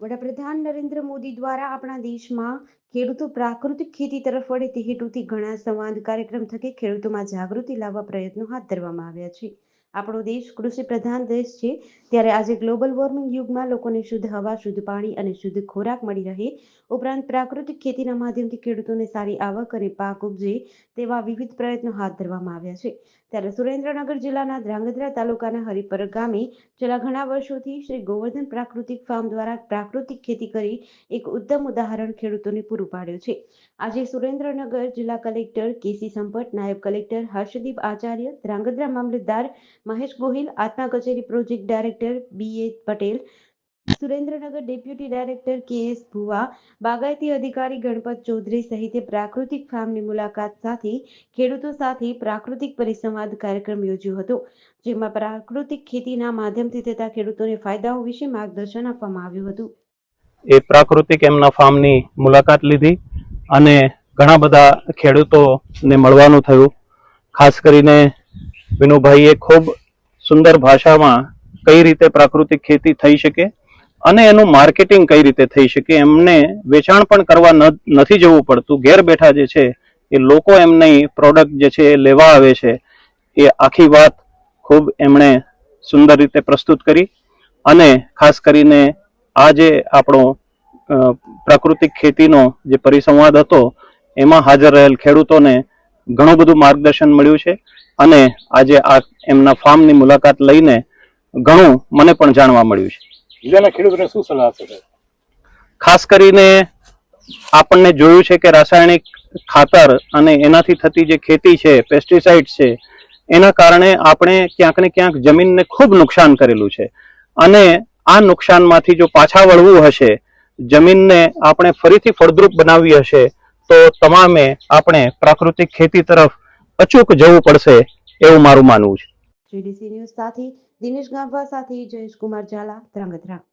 વડાપ્રધાન નરેન્દ્ર મોદી દ્વારા આપણા દેશમાં ખેડૂતો પ્રાકૃતિક ખેતી તરફ વળે તે હેતુથી ઘણા સંવાદ કાર્યક્રમ થકી ખેડૂતોમાં જાગૃતિ લાવવા પ્રયત્નો હાથ ધરવામાં આવ્યા છે. આપણો દેશ કૃષિ પ્રધાન દેશ છે, ત્યારે આજે ગ્લોબલ વોર્મિંગ યુગમાં લોકોને શુદ્ધ હવા, શુદ્ધ પાણી અને શુદ્ધ ખોરાક મળી રહે. ઉપરાંત પ્રાકૃતિક ખેતીના માધ્યમથી ખેડૂતોને સારી આવક અને પાક ઉપજે તેવા વિવિધ પ્રયત્નો હાથ ધરવામાં આવ્યા છે. ત્યારે સુરેન્દ્રનગર જિલ્લાના ધ્રાંગધ્રા તાલુકાના હરિપર ગામે છેલ્લા ઘણા વર્ષોથી શ્રી ગોવર્ધન પ્રાકૃતિક ફાર્મ દ્વારા પ્રાકૃતિક ખેતી કરી એક ઉત્તમ ઉદાહરણ ખેડૂતોને પૂરું પાડ્યું છે. આજે સુરેન્દ્રનગર જિલ્લા કલેક્ટર કેસી સંપટ નાયબ કલેક્ટર હર્ષદીપ આચાર્ય, ધ્રાંગધ્રા મામલતદાર મહેશ ગોહિલ, આત્મા કચેરી project director B A Patel, Surendranagar deputy director K S Bhuva, બાગાયતી અધિકારી ગણપત ચૌધરી સહિતે પ્રાકૃતિક ફાર્મની મુલાકાત સાથે, ખેડૂતો સાથે પ્રાકૃતિક પરિસંવાદ કાર્યક્રમ યોજ્યો હતો, જેમાં પ્રાકૃતિક ખેતીના માધ્યમથી થતા ખેડૂતોને ફાયદાઓ વિશે માર્ગદર્શન આપવામાં આવ્યું હતું. એ પ્રાકૃતિક એમના ફાર્મની મુલાકાત લીધી અને ઘણા બધા ખેડૂતોને મળવાનું થયું. ખાસ કરીને વિનુભાઈએ ખૂબ સુંદર ભાષામાં કઈ રીતે પ્રાકૃતિક ખેતી થઈ શકે અને એનું માર્કેટિંગ કઈ રીતે થઈ શકે એમને વેચાણ પણ કરવા નથી જવું પડતું. ઘેર બેઠા જે છે, એ લોકો એમની પ્રોડક્ટ જે છે એ લેવા આવે છે, એ આખી વાત ખૂબ એમણે સુંદર રીતે પ્રસ્તુત કરી અને ખાસ કરીને આ જે આપણો પ્રાકૃતિક ખેતીનો જે પરિસંવાદ હતો, એમાં હાજર રહેલ ખેડૂતોને ઘણું બધું માર્ગદર્શન મળ્યું છે. અને આજે આ એમના ફાર્મની મુલાકાત લઈને ઘણું મને પણ જાણવા મળ્યું છે. જિલ્લાના ખેડૂતોને શું સલાહ આપશો ખાસ કરીને આપણને જોયું છે કે રાસાયણિક ખાતર અને એનાથી થતી જે ખેતી છે પેસ્ટિસાઇડ છે એના કારણે આપણે ક્યાંક ને ક્યાંક જમીનને ખૂબ નુકસાન કરેલું છે. અને આ નુકસાનમાંથી જો પાછા વળવું હશે જમીનને આપણે ફરીથી ફળદ્રુપ બનાવવી હશે તો તમામે આપણે પ્રાકૃતિક ખેતી તરફ અચૂક જવું પડશે એવું મારું માનવું છે. જીડીસી ન્યૂઝ સાથે દિનેશ ગાંભા સાથે જયેશ કુમાર ઝાલા ધ્રાંગધ્રા.